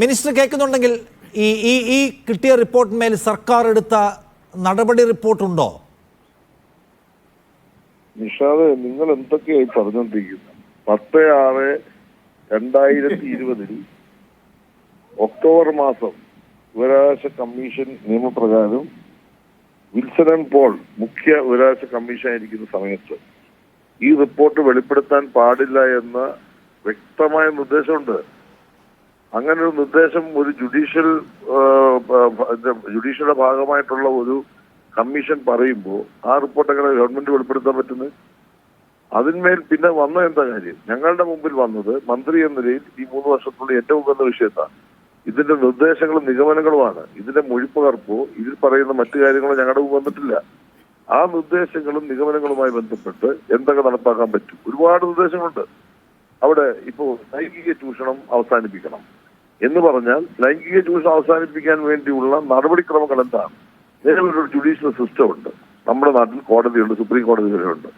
Minister കേൾക്കുന്നുണ്ടെങ്കിൽ ഈ ഈ ഈ കിട്ടിയ റിപ്പോർട്ടിന്മേൽ സർക്കാർ എടുത്ത നടപടി റിപ്പോർട്ടുണ്ടോ? നിഷാദ് നിങ്ങൾ എന്തൊക്കെയായി പറഞ്ഞോണ്ടിരിക്കുന്നത് പത്ത് ആറ് രണ്ടായിരത്തി ഇരുപതിൽ ഒക്ടോബർ മാസം വിവരാവകാശ കമ്മീഷൻ നിയമപ്രകാരം വിൽസൺ ആൻഡ് പോൾ മുഖ്യ വിവരാവകാശ കമ്മീഷൻ ആയിരിക്കുന്ന സമയത്ത് ഈ റിപ്പോർട്ട് വെളിപ്പെടുത്താൻ പാടില്ല എന്ന വ്യക്തമായ നിർദ്ദേശമുണ്ട്. അങ്ങനെ ഒരു നിർദ്ദേശം ഒരു ജുഡീഷ്യൽ ജുഡീഷ്യയുടെ ഭാഗമായിട്ടുള്ള ഒരു കമ്മീഷൻ പറയുമ്പോൾ ആ റിപ്പോർട്ട് എങ്ങനെ ഗവൺമെന്റ് വെളിപ്പെടുത്താൻ പറ്റുന്നത് അതിന്മേൽ പിന്നെ വന്ന എന്താ കാര്യം? ഞങ്ങളുടെ മുമ്പിൽ വന്നത് മന്ത്രി എന്ന നിലയിൽ ഈ മൂന്ന് വർഷത്തിനുള്ളിൽ ഏറ്റവും വലിയ വിഷയത്താണ് ഇതിന്റെ നിർദ്ദേശങ്ങളും നിഗമനങ്ങളുമാണ്. ഇതിന്റെ മൊഴിപ്പകർപ്പോ ഇതിൽ പറയുന്ന മറ്റു കാര്യങ്ങളോ ഞങ്ങളുടെ മുമ്പ് വന്നിട്ടില്ല. ആ നിർദ്ദേശങ്ങളും നിഗമനങ്ങളുമായി ബന്ധപ്പെട്ട് എന്തൊക്കെ നടപ്പാക്കാൻ പറ്റും? ഒരുപാട് നിർദ്ദേശങ്ങളുണ്ട്. അവിടെ ഇപ്പോ ലൈംഗിക ചൂഷണം അവസാനിപ്പിക്കണം. എന്ന് പറഞ്ഞാൽ ലൈംഗിക ചൂഷണം അവസാനിപ്പിക്കാൻ വേണ്ടിയുള്ള നടപടിക്രമങ്ങൾ എന്താണ്? നിലവിലൊരു ജുഡീഷ്യൽ സിസ്റ്റം ഉണ്ട്. നമ്മുടെ നാട്ടിൽ കോടതിയുണ്ട് സുപ്രീം കോടതി വരെയുണ്ട്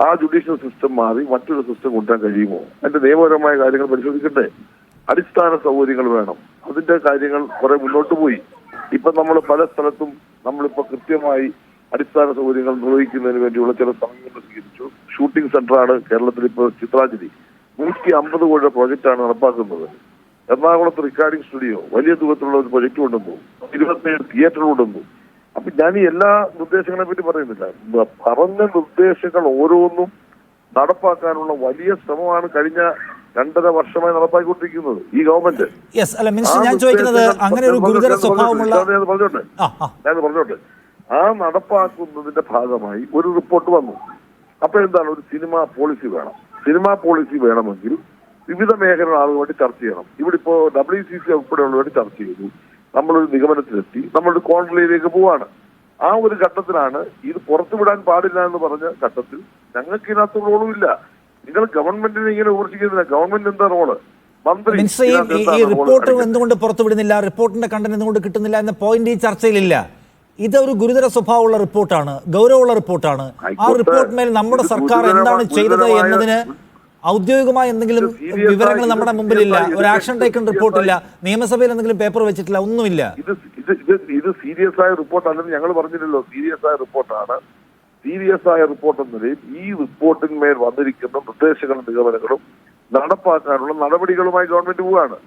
ആ ജുഡീഷ്യൽ സിസ്റ്റം മാറി മറ്റൊരു സിസ്റ്റം കൊണ്ടുവരാൻ കഴിയുമോ? അതിന്റെ നിയമപരമായ കാര്യങ്ങൾ പരിശോധിക്കട്ടെ. അടിസ്ഥാന സൗകര്യങ്ങൾ വേണം. അതിന്റെ കാര്യങ്ങൾ കുറെ മുന്നോട്ട് പോയി. ഇപ്പൊ നമ്മൾ പല സ്ഥലത്തും നമ്മളിപ്പോ കൃത്യമായി അടിസ്ഥാന സൗകര്യങ്ങൾ നിർവഹിക്കുന്നതിന് വേണ്ടിയുള്ള ചില സമീപനങ്ങൾ സ്വീകരിച്ചു. ഷൂട്ടിംഗ് സെന്ററാണ് കേരളത്തിൽ ഇപ്പോൾ ചിത്രാഞ്ജലി. നൂറ്റി അമ്പത് കോടിയുടെ പ്രോജക്റ്റാണ് നടപ്പാക്കുന്നത്. എറണാകുളത്ത് റെക്കോർഡിംഗ് സ്റ്റുഡിയോ വലിയ ദൂരത്തിലുള്ള ഒരു പ്രൊജക്ട് കൊണ്ടുവന്നു ഇരുപത്തിയേഴ് തിയേറ്റർ കൊണ്ടുവന്നു അപ്പൊ ഞാൻ ഈ എല്ലാ നിർദ്ദേശങ്ങളെ പറ്റി പറയുന്നില്ല. പറഞ്ഞ നിർദ്ദേശങ്ങൾ ഓരോന്നും നടപ്പാക്കാനുള്ള വലിയ ശ്രമമാണ് കഴിഞ്ഞ രണ്ടര വർഷമായി നടപ്പാക്കിക്കൊണ്ടിരിക്കുന്നത് ഈ ഗവൺമെന്റ് ഞാൻ പറഞ്ഞോട്ടെ? ഞാൻ പറഞ്ഞോട്ടെ? ആ നടപ്പാക്കുന്നതിന്റെ ഭാഗമായി ഒരു റിപ്പോർട്ട് വന്നു. അപ്പൊ എന്താണ്? ഒരു സിനിമാ പോളിസി വേണം. സിനിമാ പോളിസി വേണമെങ്കിൽ വിവിധ മേഖലകൾ ആളുകളുമായിട്ട് ചർച്ച ചെയ്യണം. ഇവിടെ ഇപ്പോ ഡബ്ല്യു സി സി ഉൾപ്പെടെയുള്ളവരുമായിട്ട് ചർച്ച ചെയ്തു. നമ്മളൊരു നിഗമനത്തിലെത്തി. നമ്മളൊരു കോൺക്ലേവിലേക്ക് പോവാണ്. ആ ഒരു ഘട്ടത്തിലാണ് ഇത് പുറത്തുവിടാൻ പാടില്ല എന്ന് പറഞ്ഞ ഘട്ടത്തിൽ ഞങ്ങൾക്ക് ഇതിനകത്ത് റോളും ഇല്ല നിങ്ങൾ ഗവൺമെന്റിനെ ഇങ്ങനെ വിമർശിക്കുന്നില്ല ഗവൺമെന്റ് എന്താ റോൾ? മന്ത്രി ഈ- റിപ്പോർട്ട് എന്തുകൊണ്ട് പുറത്തുവിടുന്നില്ല? റിപ്പോർട്ടിന്റെ കണ്ടന്റ് എന്തുകൊണ്ട് കിട്ടുന്നില്ല എന്ന പോയിന്റ് ഈ ചർച്ചയിലില്ല ഇതൊരു ഗുരുതര സ്വഭാവമുള്ള റിപ്പോർട്ടാണ്. ഗൗരവമുള്ള റിപ്പോർട്ടാണ്. ആ റിപ്പോർട്ടിന് റിപ്പോർട്ടിന്മേൽ നമ്മുടെ സർക്കാർ എന്താണ് ചെയ്തത് എന്നതിന് ഔദ്യോഗികമായ എന്തെങ്കിലും വിവരങ്ങൾ നമ്മുടെ മുമ്പിലില്ല. ഒരു ആക്ഷൻ ടേക്കൺ റിപ്പോർട്ട് റിപ്പോർട്ടില്ല നിയമസഭയിൽ എന്തെങ്കിലും പേപ്പർ വെച്ചിട്ടില്ല. ഒന്നുമില്ല. ഇത് ഇത് സീരിയസ് ആയ റിപ്പോർട്ട് അല്ലെന്ന് ഞങ്ങൾ പറഞ്ഞില്ലല്ലോ. സീരിയസ് ആയ റിപ്പോർട്ടാണ് സീരിയസ് ആയ റിപ്പോർട്ട് എന്ന നിലയിൽ ഈ റിപ്പോർട്ടിന്മേൽ വന്നിരിക്കുന്ന നിർദ്ദേശങ്ങളും നിഗമനങ്ങളും നടപ്പാക്കാനുള്ള നടപടികളുമായി ഗവൺമെന്റ് പോവുകയാണ്.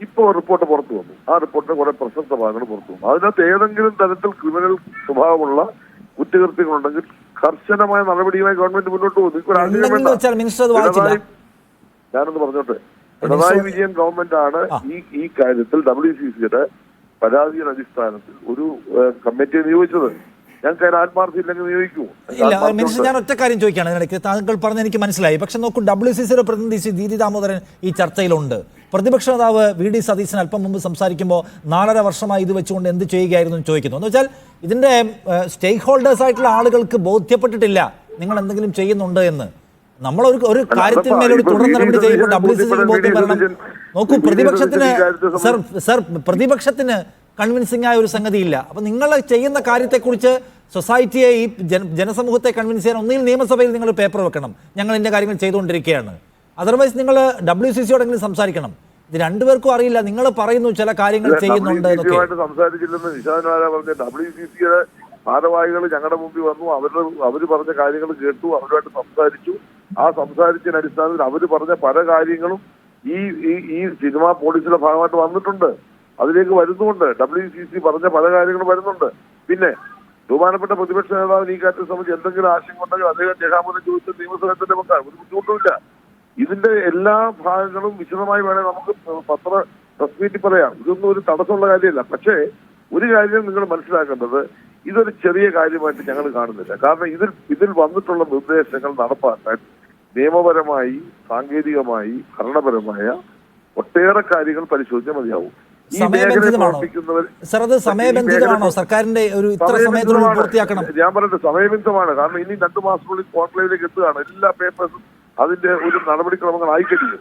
ഇപ്പോൾ റിപ്പോർട്ട് പുറത്തു വന്നു. ആ റിപ്പോർട്ടിന് കുറെ പ്രശസ്ത ഭാഗങ്ങൾ പുറത്തു വന്നു. അതിനകത്ത് ഏതെങ്കിലും തരത്തിൽ ക്രിമിനൽ സ്വഭാവമുള്ള കുറ്റകൃത്യങ്ങളുണ്ടെങ്കിൽ കർശനമായ നടപടിയുമായി ഗവൺമെന്റ് മുന്നോട്ട് പോകും. നിങ്ങൾക്ക് ഒരു ആഗ്രഹം ഉണ്ടെങ്കിൽ വേണ്ട. വെച്ചാൽ മിനിസ്റ്റർ അത് വായിച്ചില്ല. പിണറായി- ഞാനൊന്ന് പറഞ്ഞോട്ടെ. പിണറായി വിജയൻ ഗവൺമെന്റ് ആണ് ഈ ഈ കാര്യത്തിൽ ഡബ്ല്യു സി സിയുടെ പരാതിയുടെ അടിസ്ഥാനത്തിൽ ഒരു കമ്മിറ്റിയെ നിയോഗിച്ചത്. ഞങ്ങൾക്ക് അതിന് ആത്മാർത്ഥ ഇല്ലെങ്കിൽ നിയോഗിക്കൂ ഇല്ല മിനിസ്റ്റർ ഞാൻ ഒറ്റ കാര്യം ചോദിക്കുകയാണ് ഇതിനിടയ്ക്ക് താങ്കൾ പറഞ്ഞ എനിക്ക് മനസ്സിലായി. പക്ഷെ നോക്കൂ ഡബ്ല്യു സി സിയുടെ പ്രതിനിധി ദീദി ദാമോദരൻ ഈ ചർച്ചയിലുണ്ട്. പ്രതിപക്ഷ നേതാവ് വി ഡി സതീശൻ അല്പം മുമ്പ് സംസാരിക്കുമ്പോൾ നാലര വർഷമായി ഇത് വെച്ചുകൊണ്ട് എന്ത് ചെയ്യുകയായിരുന്നു എന്ന് ചോദിക്കുന്നു. എന്ന് വെച്ചാൽ ഇതിന്റെ സ്റ്റേക്ക് ഹോൾഡേഴ്സ് ആയിട്ടുള്ള ആളുകൾക്ക് ബോധ്യപ്പെട്ടിട്ടില്ല നിങ്ങൾ എന്തെങ്കിലും ചെയ്യുന്നുണ്ട് എന്ന്. നമ്മൾ ഒരു ഒരു കാര്യത്തിന്മേൽ ഒരു തുടർ നടപടി ചെയ്യുമ്പോൾ ഡബ്ല്യു സി സിക്ക് ബോധ്യം വരണം നോക്കൂ പ്രതിപക്ഷത്തിന് സർ സർ പ്രതിപക്ഷത്തിന് കൺവിൻസിംഗ് ആയ ഒരു സംഗതിയില്ല. അപ്പൊ നിങ്ങൾ ചെയ്യുന്ന കാര്യത്തെക്കുറിച്ച് സൊസൈറ്റിയെ ഈ ജന ജനസമൂഹത്തെ കൺവിൻസ് ചെയ്യാൻ ഒന്നിൽ നിയമസഭയിൽ നിങ്ങൾ പേപ്പർ വെക്കണം. ഞങ്ങൾ ഇതിന്റെ കാര്യങ്ങൾ ചെയ്തുകൊണ്ടിരിക്കുകയാണ്. അതർവൈസ് നിങ്ങൾ ഡബ്ല്യു സി സിയോടെങ്കിലും സംസാരിക്കണം. ഇത് രണ്ടുപേർക്കും അറിയില്ല. നിങ്ങൾ പറയുന്നു ചില കാര്യങ്ങൾ ചെയ്യുന്നുണ്ട് സംസാരിച്ചില്ലെന്ന് നിഷാദ് പറഞ്ഞ ഡബ്ല്യു സി സിയുടെ ഭാരവാഹികൾ ഞങ്ങളുടെ മുമ്പിൽ വന്നു. അവരുടെ അവർ പറഞ്ഞ കാര്യങ്ങൾ കേട്ടു അവരുമായിട്ട് സംസാരിച്ചു. ആ സംസാരിച്ചതിന് അടിസ്ഥാനത്തിൽ അവർ പറഞ്ഞ പല കാര്യങ്ങളും ഈ ഈ ഈ സിനിമാ പോളിസിയുടെ ഭാഗമായിട്ട് വന്നിട്ടുണ്ട്. അതിലേക്ക് വരുന്നുമുണ്ട് ഡബ്ല്യു സി സി പറഞ്ഞ പല കാര്യങ്ങളും വരുന്നുണ്ട്. പിന്നെ ബഹുമാനപ്പെട്ട പ്രതിപക്ഷ നേതാവിന് ഈ കാര്യത്തെ സംബന്ധിച്ച് എന്തെങ്കിലും ആശങ്ക ഉണ്ടെങ്കിൽ അദ്ദേഹം രേഖാമൂലം ചോദിച്ച നിയമസഭയിൽ തന്നെ വെക്കാം ഒരു ബുദ്ധിമുട്ടുമില്ല. ഇതിന്റെ എല്ലാ ഭാഗങ്ങളും വിശദമായി വേണേൽ നമുക്ക് പത്ര പ്രസ് മീറ്റിൽ പറയാം. ഇതൊന്നും ഒരു തടസ്സമുള്ള കാര്യമല്ല. പക്ഷേ ഒരു കാര്യം നിങ്ങൾ മനസ്സിലാക്കേണ്ടത് ഇതൊരു ചെറിയ കാര്യമായിട്ട് ഞങ്ങൾ കാണുന്നില്ല. കാരണം ഇതിൽ ഇതിൽ വന്നിട്ടുള്ള നിർദ്ദേശങ്ങൾ നടപ്പാക്കാൻ നിയമപരമായി സാങ്കേതികമായി ഭരണപരമായ ഒട്ടേറെ കാര്യങ്ങൾ പരിശോധിച്ചാൽ മതിയാവും. സമയബന്ധിതമാണോ? സർ അത് സമയബന്ധിതമാണോ? സർക്കാരിന്റെ ഒരു ഇത്ര സമയത്തിനുള്ളിൽ പൂർത്തിയാക്കണം. ഞാൻ പറഞ്ഞത് സമയബന്ധിതമാണ്. കാരണം ഇനി രണ്ടു മാസത്തിനുള്ളിൽ കോൺക്ലേവിലേക്ക് എത്തുകയാണ്. എല്ലാ പേപ്പേഴ്സും അതിന്റെ ഒരു നടപടിക്രമങ്ങൾ ആയിക്കഴിഞ്ഞു.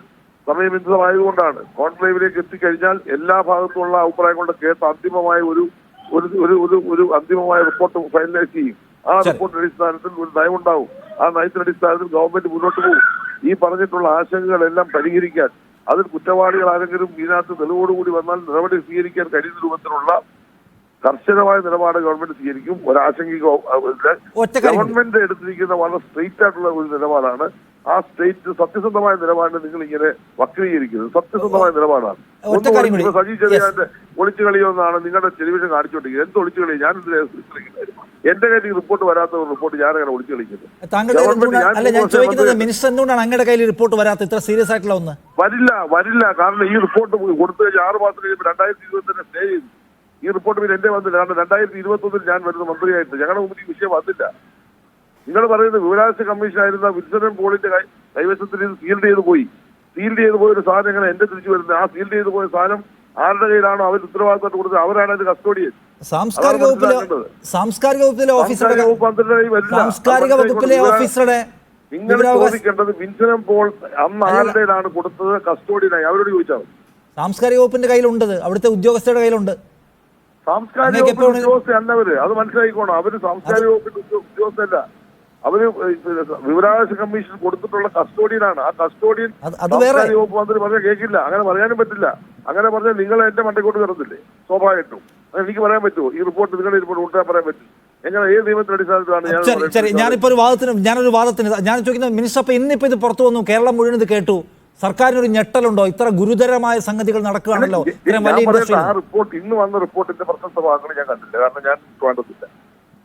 സമയബന്ധിതമായതുകൊണ്ടാണ് കോൺക്ലേവിലേക്ക് എത്തിക്കഴിഞ്ഞാൽ എല്ലാ ഭാഗത്തുമുള്ള അഭിപ്രായങ്ങളുടെ കേട്ട് അന്തിമമായ ഒരു ഒരു ഒരു ഒരു അന്തിമമായ റിപ്പോർട്ട് ഫൈനലൈസ് ചെയ്യും. ആ. റിപ്പോർട്ടിന്റെ അടിസ്ഥാനത്തിൽ ഒരു നയമുണ്ടാവും. ആ നയത്തിന്റെ അടിസ്ഥാനത്തിൽ ഗവൺമെന്റ് മുന്നോട്ട് പോകും. ഈ പറഞ്ഞിട്ടുള്ള ആശങ്കകളെല്ലാം പരിഹരിക്കാൻ അതിൽ കുറ്റവാളികൾ ആരെങ്കിലും ഇതിനകത്ത് തെളിവോടുകൂടി വന്നാൽ നടപടി സ്വീകരിക്കാൻ കഴിയുന്ന രൂപത്തിലുള്ള കർശനമായ നിലപാട് ഗവൺമെന്റ് സ്വീകരിക്കും ഒരാശങ്കയ്ക്ക്. ഗവൺമെന്റ് എടുത്തിരിക്കുന്ന വളരെ സ്ട്രെയിറ്റ് ആയിട്ടുള്ള ഒരു നിലപാടാണ് ആ സ്റ്റേറ്റ് സത്യസന്ധമായ നിലപാടിനെ നിങ്ങൾ ഇങ്ങനെ വക്രീകരിക്കുന്നത്. സത്യസന്ധമായ നിലപാടാണ്. സജീവ് സജി ചെറിയാന്റെ ഒളിച്ചു കളിയൊന്നാണ് നിങ്ങളുടെ ടെലിവിഷൻ കാണിച്ചുകൊണ്ടിരിക്കുന്നത്. എന്ത് ഒളിച്ചു കളി ഞാൻ എന്റെ കയ്യിൽ റിപ്പോർട്ട് വരാത്ത ഒരു റിപ്പോർട്ട് ഞാൻ അങ്ങനെ ഒളിച്ചു കളിക്കുന്നത് മിനിസ്റ്റർ എന്തുകൊണ്ടാണ് അങ്ങയുടെ കയ്യിൽ റിപ്പോർട്ട് വരാത്ത ഇത്ര സീരിയസ് ആയിട്ടുള്ള ഒന്ന്. വരില്ല വരില്ല. കാരണം ഈ റിപ്പോർട്ട് കൊടുത്തു കഴിഞ്ഞാൽ ആറ് മാസം കഴിയുമ്പോൾ രണ്ടായിരത്തി ഇരുപത്തി സ്റ്റേ ചെയ്തു. ഈ റിപ്പോർട്ട് പിന്നെ എന്റെ വന്നില്ല. കാരണം രണ്ടായിരത്തി ഇരുപത്തി ഒന്നിൽ ഞാൻ വരുന്ന മന്ത്രിയായിട്ട് ഞങ്ങളുടെ മുമ്പിൽ ഈ വിഷയം വന്നില്ല. നിങ്ങൾ പറയുന്നത് വിവരാവകാശ കമ്മീഷൻ ആയിരുന്ന വിൽസൺ പോളിന്റെ കൈവശത്തിൽ ഇത് സീൽഡ് ചെയ്ത് പോയി. സീൽഡ് ചെയ്ത് പോയ ഒരു സാധനം എങ്ങനെ എന്റെ തിരിച്ചു വരുന്നത്? ആ സീൽഡ് ചെയ്ത് പോയ സാധനം ആരുടെ കയ്യിലാണോ അവർ ഉത്തരവാദിത്തം കൊടുത്തത്? അവരാണ് അതിന്റെ കസ്റ്റോഡിയൻ സാംസ്കാരിക വകുപ്പിലെ സാംസ്കാരിക വകുപ്പിലെ ഓഫീസറുടെ സാംസ്കാരിക ഓഫീസറുടെ നിങ്ങൾ ചോദിക്കേണ്ടത് വിൻസനം പോൾ അന്ന് ആരുടേതാണ് കൊടുത്തത്? കസ്റ്റോഡിയനായി അവരോട് ചോദിച്ചാൽ സാംസ്കാരിക വകുപ്പിന്റെ കയ്യിലുണ്ട് അവിടുത്തെ ഉദ്യോഗസ്ഥരുടെ കയ്യിലുണ്ട്. സാംസ്കാരിക വകുപ്പിന്റെ ഉദ്യോഗസ്ഥ അല്ലവര് അത് മനസ്സിലാക്കിക്കോണം. അവർ സാംസ്കാരിക വകുപ്പിന്റെ ഉദ്യോ- ഉദ്യോഗസ്ഥല്ല അവർ വിവരാവകാശ കമ്മീഷൻ കൊടുത്തിട്ടുള്ള കസ്റ്റോഡിയനാണ്. ആ കസ്റ്റോഡിയൻ സാംസ്കാരിക വകുപ്പ് മന്ത്രി പറഞ്ഞാൽ കേൾക്കില്ല അങ്ങനെ പറയാനും പറ്റില്ല. അങ്ങനെ പറഞ്ഞാൽ നിങ്ങൾ എന്റെ മണ്ടക്കോട്ട് കയറത്തില്ലേ? സ്വാഭാവികമായിട്ടും. എനിക്ക് പറയാൻ പറ്റുമോ? ഈ റിപ്പോർട്ട് നിങ്ങളുടെ റിപ്പോർട്ട് കൊണ്ടുവരാൻ പറയാൻ പറ്റും. ശരി ശരി. ഞാനിപ്പോ ഒരു വാദത്തിന് ഞാനൊരു വാദത്തിന് ഞാൻ ചോദിക്കുന്നത് മിനിസ്റ്റർ അപ്പൊ ഇന്നിപ്പോ ഇത് പുറത്തു വന്നു. കേരളം മുഴുവൻ ഇത് കേട്ടു. സർക്കാരിനൊരു ഞെട്ടലുണ്ടോ? ഇത്ര ഗുരുതരമായ സംഗതികൾ നടക്കുകയാണല്ലോ? ഇത്രയും വലിയ ഇൻഡസ്ട്രി ആ റിപ്പോർട്ട് ഇന്ന് വന്ന റിപ്പോർട്ടിന്റെ പ്രശസ്ത ഭാഗങ്ങൾ ഞാൻ കണ്ടില്ല കാരണം ഞാൻ ട്രിവാൻഡ്രത്തില്ല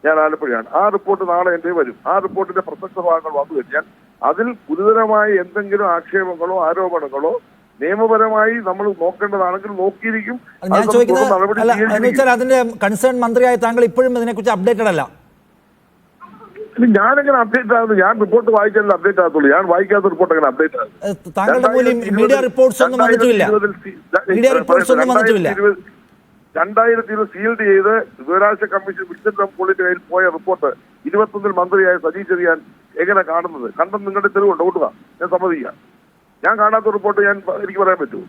ഞാൻ ആലപ്പുഴയാണ്. ആ റിപ്പോർട്ട് നാളെ എന്റെ വരും. ആ റിപ്പോർട്ടിന്റെ പ്രസക്ത ഭാഗങ്ങൾ വന്നു കഴിഞ്ഞാൽ അതിൽ ഗുരുതരമായ എന്തെങ്കിലും ആക്ഷേപങ്ങളോ ആരോപണങ്ങളോ നിയമപരമായി നമ്മൾ നോക്കേണ്ടതാണെങ്കിൽ നോക്കിയിരിക്കും. ഞാൻ ചോദിക്കുന്നത് അതിന്റെ കൺസേൺ മന്ത്രിയായ താങ്കൾ ഇപ്പോഴും ഇതിനെക്കുറിച്ച് അപ്ഡേറ്റഡ് അല്ല. ഞാനെങ്ങനെ അപ്ഡേറ്റ് ആകുന്നു ഞാൻ റിപ്പോർട്ട് വായിച്ചാലും അപ്ഡേറ്റ് ആകത്തുള്ളൂ. ഞാൻ വായിക്കാത്ത റിപ്പോർട്ട് അങ്ങനെ അപ്ഡേറ്റ് ആകും താങ്കളുടെ മീഡിയ റിപ്പോർട്ട്സ് ഒന്നും വന്നിട്ടില്ല മീഡിയ റിപ്പോർട്ട്സ് ഒന്നും വന്നിട്ടുമില്ല. രണ്ടായിരത്തി ഇരുപത് സീൽഡ് ചെയ്ത് വിവരാവകാശ കമ്മീഷൻ വിൽസൺ പോളിന്റെ കയ്യിൽ പോയ റിപ്പോർട്ട് ഇരുപത്തൊന്നിൽ മന്ത്രിയായ സജി ചെറിയാൻ എങ്ങനെ കാണുന്നത്? കണ്ടെന്ന് നിങ്ങളുടെ തെളിവുണ്ട്? ഡൗട്ടുക ഞാൻ സമ്മതിക്കാം. ഞാൻ കാണാത്ത റിപ്പോർട്ട് ഞാൻ എനിക്ക് പറയാൻ പറ്റുമോ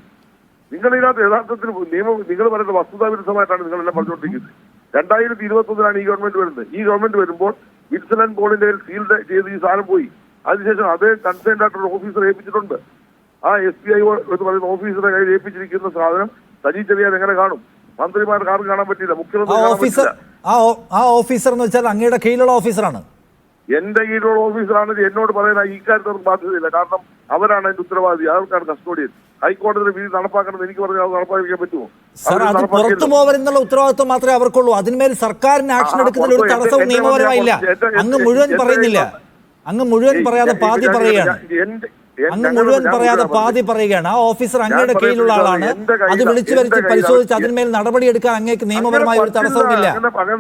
നിങ്ങൾ ഇതിനകത്ത് യഥാർത്ഥത്തിൽ നിയമം നിങ്ങൾ പറയുന്ന വസ്തുതാ വിരുദ്ധമായിട്ടാണ് നിങ്ങളെല്ലാം പറഞ്ഞുകൊണ്ടിരിക്കുന്നത്. രണ്ടായിരത്തി ഇരുപത്തൊന്നിലാണ് ഈ ഗവൺമെന്റ് വരുന്നത്. ഈ ഗവൺമെന്റ് വരുമ്പോൾ വിൽസൺ ബോർഡിന്റെ സീൽഡ് ചെയ്ത് ഈ സാധനം പോയി. അതിനുശേഷം അതേ കൺസേൺഡ് ആയിട്ടുള്ള ഓഫീസർ ഏൽപ്പിച്ചിട്ടുണ്ട്. ആ എസ് പി ഐ എന്ന് പറയുന്ന ഓഫീസറെ കയ്യിൽ ഏൽപ്പിച്ചിരിക്കുന്ന സാധനം സജി ചെറിയാൻ എങ്ങനെ കാണും? മന്ത്രിമാർക്ക് ആർക്കും കാണാൻ പറ്റില്ല മുഖ്യമന്ത്രി ഓഫീസർ ആ ഓഫീസർ എന്ന് വെച്ചാൽ അങ്ങയുടെ കീഴിലുള്ള ഓഫീസറാണ്. എന്റെ കീഴിലുള്ള ഓഫീസറാണ്. എന്നോട് പറയാൻ ഈ കാര്യത്തിൽ ബാധ്യതയില്ല. കാരണം അവരാണ് അതിന്റെ ഉത്തരവാദി. അവർക്കാണ് കസ്റ്റോഡിയൻ. ഹൈക്കോടതിയുടെ വിധി നടപ്പാക്കണമെന്ന് എനിക്ക് പറഞ്ഞാൽ അത് നടപ്പാക്കാൻ പറ്റുമോ? സർ അത് പുറത്തു നടപ്പാക്കിയല്ലോ. ഉത്തരവാദിത്വം മാത്രമേ അവർക്കുള്ളൂ. അതിന്മേൽ സർക്കാരിന് ആക്ഷൻ എടുക്കുന്ന എടുക്കുന്നതിൽ ഒരു തടസ്സവും എന്റെ- നിയമപരമായില്ല. എന്റെ- എന്റെ- അങ്ങ് മുഴുവൻ പറയുന്നില്ല. അങ്ങ് മുഴുവൻ പറയാതെ പാതി പറയുകയാണ്. എന്റെ- എന്റെ- അങ്ങ് മുഴുവൻ പറയാതെ പാതി പറയുകയാണ്. ആ ഓഫീസർ അങ്ങയുടെ കീഴിലുള്ള ആളാണ്. അത് വിളിച്ചു വരുത്തി പരിശോധിച്ച് അതിന്മേൽ നടപടിയെടുക്കാൻ അങ്ങേക്ക് നിയമപരമായ ഒരു തടസ്സവുമില്ല.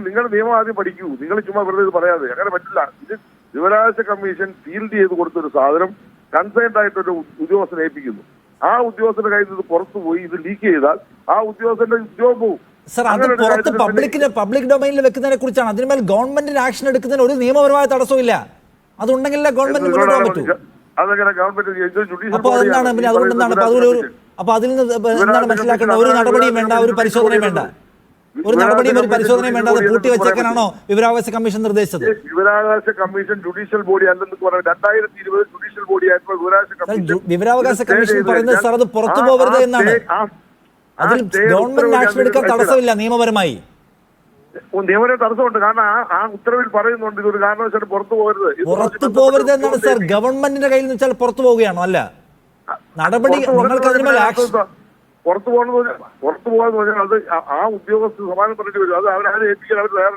നിങ്ങൾ നിയമം ആദ്യം പഠിക്കൂ. നിങ്ങൾ ചുമ്മാ വെറുതെ ഇത് പറയാതെ. അങ്ങനെ പറ്റില്ല. ഇത് വിവരാവകാശ കമ്മീഷൻ ഫീൽഡ് ചെയ്ത് കൊടുത്തൊരു സാധനം കൺസേൺഡ് ആയിട്ടൊരു ഉദ്യോഗസ്ഥനെ ഏൽപ്പിക്കുന്നു. ആ ഉദ്യോഗസ്ഥന്റെ കയ്യിൽ നിന്ന് പുറത്തു പോയി ഇത് ലീക്ക് ചെയ്താൽ ആ ഉദ്യോഗസ്ഥന്റെ ഉദ്യോഗം പോകും സർ അത് പുറത്ത് പബ്ലിക്കിന് പബ്ലിക് ഡൊമൈനിൽ വെക്കുന്നതിനെ കുറിച്ചാണ്. അതിന്മേൽ ഗവൺമെന്റിന് ആക്ഷൻ എടുക്കുന്നതിന് ഒരു നിയമപരമായ തടസ്സമില്ല അതുണ്ടെങ്കിലേ ഗവൺമെന്റ് മുന്നോട്ട് പോകാൻ പറ്റൂ? അതങ്ങനെ ഗവൺമെന്റ് ഇത് ജുഡീഷ്യൽ അപ്പൊ അതെന്താണ്? പിന്നെ അതുകൊണ്ട് എന്താണ് അപ്പൊ അതിലൊരു അപ്പൊ അതിൽ നിന്ന് എന്താണ് മനസ്സിലാക്കേണ്ടത് ഒരു നടപടിയും വേണ്ട ഒരു പരിശോധനയും വേണ്ട. ഒരു നടപടിയും ഒരു പരിശോധനയും പൂട്ടി വെച്ചേക്കാനാണോ വിവരാവകാശ കമ്മീഷൻ നിർദ്ദേശിച്ചത്? വിവരാവകാശ കമ്മീഷൻ ജുഡീഷ്യൽ ബോഡി അല്ലെന്ന് പറയുന്നത് രണ്ടായിരത്തി ഇരുപത് ജുഡീഷ്യൽ ബോഡി ആയപ്പോൾ വിവരാവകാശ കമ്മീഷൻ വിവരാവകാശ കമ്മീഷൻ പറയുന്നത് സാർ അത് പുറത്തു പോകരുത് എന്നാണ്. അതിൽ ഗവൺമെന്റ് ആക്ഷൻ എടുക്കാൻ തടസ്സമില്ല നിയമപരമായി. ഓ, നിയമപര തടസ്സമുണ്ട്. കാരണം ആ ആ ഉത്തരവിൽ പറയുന്നുണ്ട് ഇതൊരു കാരണവശാലും പുറത്തു പോകരുത്. പുറത്തു പോകരുത് എന്നാണ് സാർ ഗവൺമെന്റിന്റെ കയ്യിൽ നിന്ന് വെച്ചാൽ പുറത്തു പോവുകയാണോ? അല്ല. നടപടി പുറത്തു പോകണമെന്ന് പുറത്തു പോകാന്ന് പറഞ്ഞാൽ അത് ആ- ഉദ്യോഗസ്ഥ ഉദ്യോഗസ്ഥർ സമാനം പറഞ്ഞിട്ട് വരും. അത് അവരാരെ ഏൽപ്പിക്കാൻ അവർ വേറെ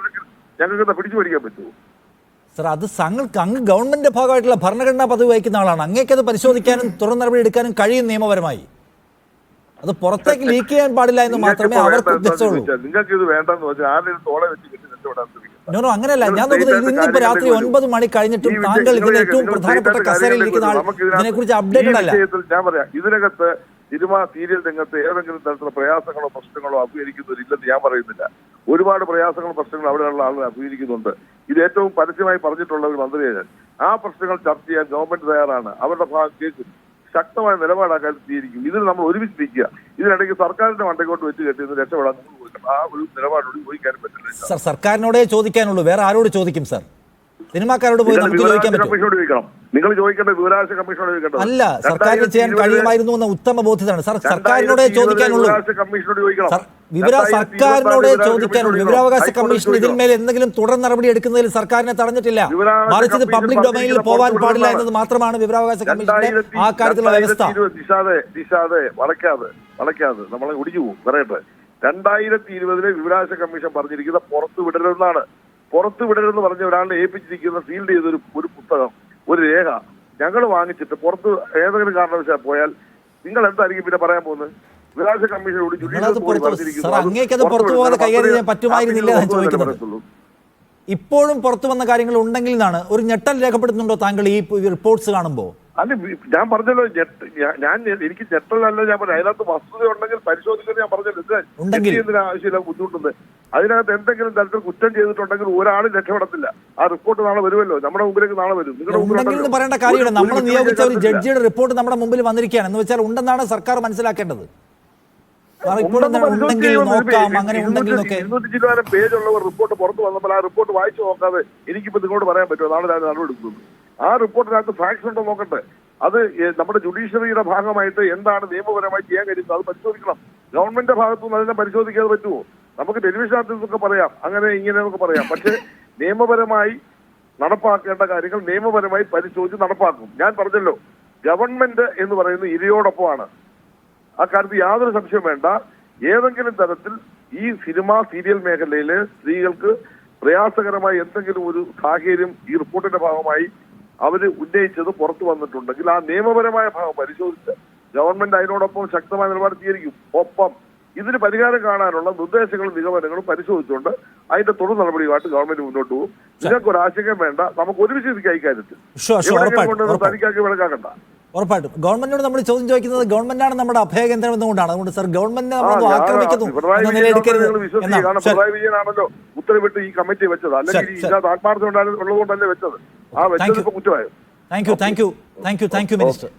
ഞങ്ങൾക്ക് പിടിച്ചു പഠിക്കാൻ പറ്റുമോ? സർ അത് താങ്കൾക്ക് അങ്ങ് ഗവൺമെന്റിന്റെ ഭാഗമായിട്ടുള്ള ഭരണഘടനാ പദവി വഹിക്കുന്ന ആളാണ്. അങ്ങേക്കത് പരിശോധിക്കാനും തുടർ നടപടി എടുക്കാനും കഴിയും നിയമപരമായി. അത് പുറത്തേക്ക് ലീക്ക് ചെയ്യാൻ പാടില്ല എന്ന് മാത്രമേ അവർക്ക് ഉദ്ദേശമുള്ളൂ. നിങ്ങൾക്ക് ഇത് വേണ്ടെന്ന് വെച്ചാൽ ആരുടെ തോളെ വെച്ച് കെട്ടി രക്ഷപ്പെടാൻ ശ്രമിക്കും. നോനോ അങ്ങനെയല്ല. ഞാൻ നോക്കുന്നത് ഇന്നിപ്പോ രാത്രി ഒൻപത് മണി കഴിഞ്ഞിട്ടും താങ്കൾ ഇതിൽ ഏറ്റവും പ്രധാനപ്പെട്ട കസേരയിൽ ഇരിക്കുന്ന ആൾ ഇതിനെക്കുറിച്ച് അപ്ഡേറ്റഡ് അല്ല. ഞാൻ പറയാം. ഇതിനകത്ത് സിനിമ സീരിയൽ രംഗത്ത് ഏതെങ്കിലും തരത്തിലുള്ള പ്രയാസങ്ങളോ പ്രശ്നങ്ങളോ അഭിഹരിക്കുന്നവരില്ലെന്ന് ഞാൻ പറയുന്നില്ല. ഒരുപാട് പ്രയാസങ്ങളും പ്രശ്നങ്ങളും അവിടെയുള്ള ആളുകൾ അഭിഹരിക്കുന്നുണ്ട് ഇത് ഏറ്റവും പരസ്യമായി പറഞ്ഞിട്ടുള്ള ഒരു മന്ത്രിയാണ് ഞാൻ. ആ പ്രശ്നങ്ങൾ ചർച്ച ചെയ്യാൻ ഗവൺമെന്റ് തയ്യാറാണ്. അവരുടെ ഭാഗം കേൾക്കും ശക്തമായ നിലപാടാക്കാൻ സ്വീകരിക്കും ഇതിൽ നമ്മൾ ഒരുമിച്ച് നിൽക്കുക. ഇതിനിടയ്ക്ക് സർക്കാരിന്റെ മണ്ടക്കോട്ട് വെച്ച് കെട്ടി ഇത് രക്ഷപ്പെടാൻ ആ ഒരു നിലപാടോട് ചോദിക്കാനും പറ്റില്ല. സർ സർക്കാരിനോടേ ചോദിക്കാനുള്ളൂ. വേറെ ആരോട് ചോദിക്കും സർ? സിനിമാക്കാരോട് പോയി നമുക്ക് ചോദിക്കാൻ പറ്റും നിങ്ങൾ ചോദിക്കേണ്ട വിവരാവകാശ കമ്മീഷനോട് ചോദിക്കേണ്ടത് അല്ല സർക്കാരിന് ചെയ്യാൻ കഴിയുമായിരുന്നു എന്ന ഉത്തമ ബോധ്യതാണ്. സാർ സർക്കാരിനോട് 2020 ചോദിക്കാനുള്ളൂ. വിവര സർക്കാരിനോട് ചോദിക്കാനുള്ളൂ. വിവരാവകാശ കമ്മീഷൻ ഇതിന്മേൽ എന്തെങ്കിലും തുടർ നടപടി എടുക്കുന്നതിൽ സർക്കാരിനെ തടഞ്ഞിട്ടില്ല. മറിച്ച് ഇത് പബ്ലിക് ഡൊമൈനിൽ പോവാൻ പാടില്ല. എന്നത് മാത്രമാണ് വിവരാവകാശ കമ്മീഷന്റെ ആ കാര്യത്തിലുള്ള വ്യവസ്ഥ രണ്ടായിരത്തി ഇരുപത് ദിശാതെ ദിശാതെ വളയ്ക്കാതെ വളയ്ക്കാതെ നമ്മളെ ഒടിഞ്ഞു പോകും. പറയട്ടെ. രണ്ടായിരത്തി ഇരുപതിലെ വിവരാവകാശ കമ്മീഷൻ പറഞ്ഞിരിക്കുന്ന പുറത്തു വിടരുതെന്നാണ്. പുറത്തു വിടരുതെന്ന് പറഞ്ഞ ഒരാളെ ഏൽപ്പിച്ചിരിക്കുന്ന ഫീൽഡ് ചെയ്തൊരു ഒരു പുസ്തകം ഒരു രേഖ ഞങ്ങൾ വാങ്ങിച്ചിട്ട് പുറത്ത് ഏതെങ്കിലും കാരണവശാൽ പോയാൽ നിങ്ങൾ എന്തായിരിക്കും പിന്നെ പറയാൻ പോകുന്നത്? വിവരാവകാശ കമ്മീഷനോട് ഇപ്പോഴും പുറത്തു വന്ന കാര്യങ്ങൾ ഉണ്ടെങ്കിൽ എന്നാണ്? ഒരു ഞെട്ടൽ രേഖപ്പെടുത്തുന്നുണ്ടോ താങ്കൾ ഈ റിപ്പോർട്ട്സ് കാണുമ്പോൾ അല്ല ഞാൻ പറഞ്ഞല്ലോ ഞാൻ- എനിക്ക് ഞെട്ടലല്ല ഞാൻ പറഞ്ഞു അതിനകത്ത് വസ്തുത ഉണ്ടെങ്കിൽ പരിശോധിക്കുന്നത് ഞാൻ പറഞ്ഞല്ലോ. എന്തിനാ ആവശ്യമില്ല ബുദ്ധിമുട്ടുണ്ട്. അതിനകത്ത് എന്തെങ്കിലും തരത്തിൽ കുറ്റം ചെയ്തിട്ടുണ്ടെങ്കിൽ ഒരാളും രക്ഷപ്പെടത്തില്ല. ആ റിപ്പോർട്ട് നാളെ വരുമല്ലോ. നമ്മുടെ മുമ്പിലേക്ക് നാളെ വരും. നിങ്ങളുടെ പറയേണ്ട കാര്യമില്ല. ഒരു- നമ്മൾ നിയോഗിച്ച ഒരു ജഡ്ജിയുടെ റിപ്പോർട്ട് നമ്മുടെ മുമ്പിൽ വന്നിരിക്കുകയാണ്. എന്ന് വെച്ചാൽ ഉണ്ടെന്നാണ് സർക്കാർ മനസ്സിലാക്കേണ്ടത്. ഇരുന്നൂറ്റി ഉണ്ടെങ്കിൽ പേജുള്ള ഒരു റിപ്പോർട്ട് പുറത്ത് വന്നപ്പോൾ ആ റിപ്പോർട്ട് വായിച്ചു നോക്കാതെ എനിക്കിപ്പോ നിങ്ങളോട് പറയാൻ പറ്റുമോ? നാളെ ഞാൻ നടപടിയെടുക്കുന്നു ആ റിപ്പോർട്ടിനകത്ത് ഫാക്ട്സ് ഉണ്ടോ നോക്കട്ടെ. അത് നമ്മുടെ ജുഡീഷ്യറിയുടെ ഭാഗമായിട്ട് എന്താണ് നിയമപരമായി ചെയ്യാൻ കഴിയുന്നത് അത് പരിശോധിക്കണം. ഗവൺമെന്റിന്റെ ഭാഗത്തു നിന്ന് അതിനെ പരിശോധിക്കാതെ പറ്റുമോ? നമുക്ക് ടെലിവിഷൻ ആർട്ടിസ്റ്റൊക്കെ പറയാം. അങ്ങനെ ഇങ്ങനെ നമുക്ക് പറയാം. പക്ഷേ നിയമപരമായി നടപ്പാക്കേണ്ട കാര്യങ്ങൾ നിയമപരമായി പരിശോധിച്ച് നടപ്പാക്കും. ഞാൻ പറഞ്ഞല്ലോ ഗവൺമെന്റ് എന്ന് പറയുന്നത് ഇരയോടൊപ്പമാണ്. ആ കാര്യത്തിൽ യാതൊരു സംശയം വേണ്ട. ഏതെങ്കിലും തരത്തിൽ ഈ സിനിമ സീരിയൽ മേഖലയിലെ സ്ത്രീകൾക്ക് പ്രയാസകരമായ എന്തെങ്കിലും ഒരു സാഹചര്യം ഈ റിപ്പോർട്ടിന്റെ ഭാഗമായി അവർ ഉന്നയിച്ചത് പുറത്തു വന്നിട്ടുണ്ടെങ്കിൽ ആ നിയമപരമായ ഭാഗം പരിശോധിച്ച് ഗവൺമെന്റ് അതിനോടൊപ്പം ശക്തമായ നിലപാട് സ്വീകരിക്കും. ഒപ്പം ഇതിന് പരിഹാരം കാണാനുള്ള നിർദ്ദേശങ്ങളും നിഗമനങ്ങളും പരിശോധിച്ചുകൊണ്ട് അതിന്റെ തുടർ നടപടിയുമായിട്ട് ഗവൺമെന്റ് മുന്നോട്ട് പോകും. നിങ്ങൾക്ക് ഒരു ആശങ്ക വേണ്ട. നമുക്ക് ഒരുമിച്ച് ഇരിക്കാം ഇക്കാര്യത്തിൽ എവിടെയെങ്കിലും ഉറപ്പായിട്ടും, തനിക്കാക്കി വിളക്കാക്കണ്ട. ഉറപ്പായിട്ടും. ഗവൺമെന്റിനോട് നമ്മൾ ചോദ്യം ചോദിക്കുന്നത് ഗവൺമെന്റാണ് നമ്മുടെ അഭയ കേന്ദ്രം എന്നുകൊണ്ടാണ്. അതുകൊണ്ട് സർ ഗവൺമെന്റിനെ നമ്മൾ ആക്രമിക്കുന്നു എന്ന വിജയൻ നിലയെടുക്കരുത് ആണെന്ന് വിശ്വസിക്കുക. എന്നാണ് പിണറായി വിജയനാണല്ലോ ഉത്തരവിട്ട് ഈ കമ്മിറ്റി വെച്ചത്. അല്ലെങ്കിൽ ആത്മാർത്ഥം ഉള്ളതുകൊണ്ടല്ലേ വെച്ചത്. ആ വെച്ചത് thank you thank you thank you thank you minister